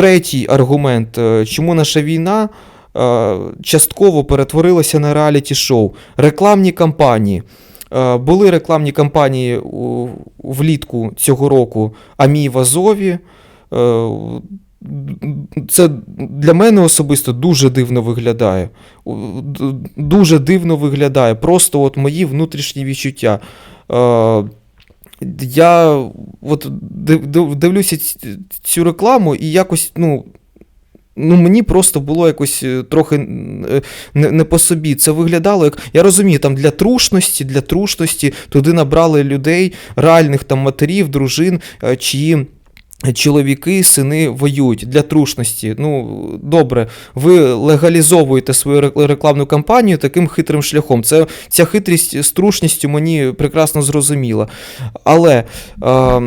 третій аргумент, е, чому наша війна е, частково перетворилася на реаліті-шоу. Рекламні кампанії. Е, Були рекламні кампанії влітку цього року Амій в Азові. Це для мене особисто дуже дивно виглядає. Дуже дивно виглядає. Просто от мої внутрішні відчуття. Я от див- див- дивлюся цю рекламу і якось, ну. Ну, мені просто було якось е, трохи е, не, не по собі. Це виглядало як. Я розумію, там для трушності, для трушності туди набрали людей, реальних там матерів, дружин, е, чиї. Чоловіки, сини воюють для трушності. Ну, добре, ви легалізовуєте свою рек- рекламну кампанію таким хитрим шляхом. Це, ця хитрість з трушністю мені прекрасно зрозуміла. Але е,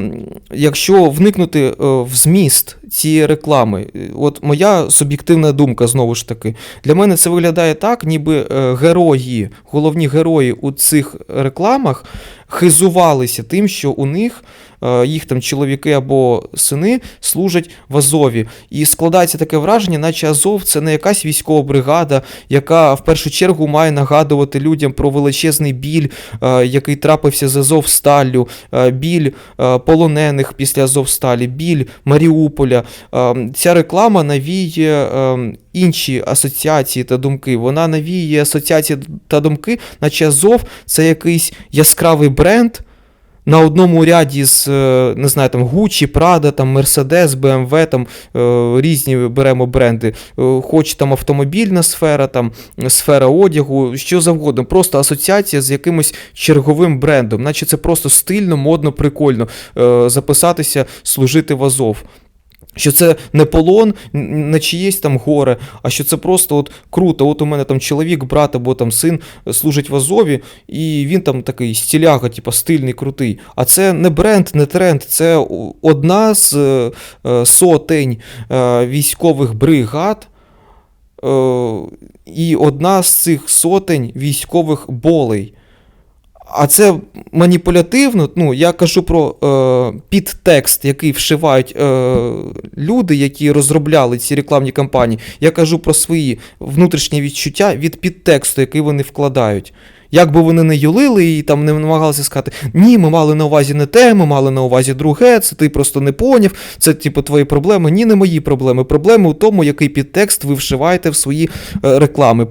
якщо вникнути е, в зміст цієї реклами, е, от моя суб'єктивна думка знову ж таки, для мене це виглядає так, ніби е, герої, головні герої у цих рекламах хизувалися тим, що у них е, їх там чоловіки або сини служать в Азові. І складається таке враження, наче Азов це не якась військова бригада, яка в першу чергу має нагадувати людям про величезний біль, який трапився з Азовсталлю, біль полонених після Азовсталі, біль Маріуполя. Е, Ця реклама навіє е, інші асоціації та думки. Вона навіє асоціації та думки, наче Азов це якийсь яскравий бренд. На одному ряді з е, не знаю, там Gucci, Prada, там Mercedes, BMW, там різні беремо бренди. Хоч там автомобільна сфера, там сфера одягу, що завгодно. Просто асоціація з якимось черговим брендом, наче це просто стильно, модно, прикольно записатися, служити в Азов. Що це не полон, н- не чиєсь там горе, а що це просто от круто. От у мене там чоловік, брат або там син е, служить в Азові, і він там такий стіляга, типу стильний, крутий. А це не бренд, не тренд, це одна з е, е, сотень військових бригад. І одна з цих сотень військових болей. А це маніпулятивно. Ну, я кажу про е, підтекст, який вшивають е, люди, які розробляли ці рекламні кампанії. Я кажу про свої внутрішні відчуття від підтексту, який вони вкладають. Як би вони не юлили і там не намагалися сказати, ні, ми мали на увазі не те, ми мали на увазі друге, це ти просто не поняв, це типу твої проблеми. Ні, не мої проблеми. Проблеми у тому, який підтекст ви вшиваєте в свої е, реклами.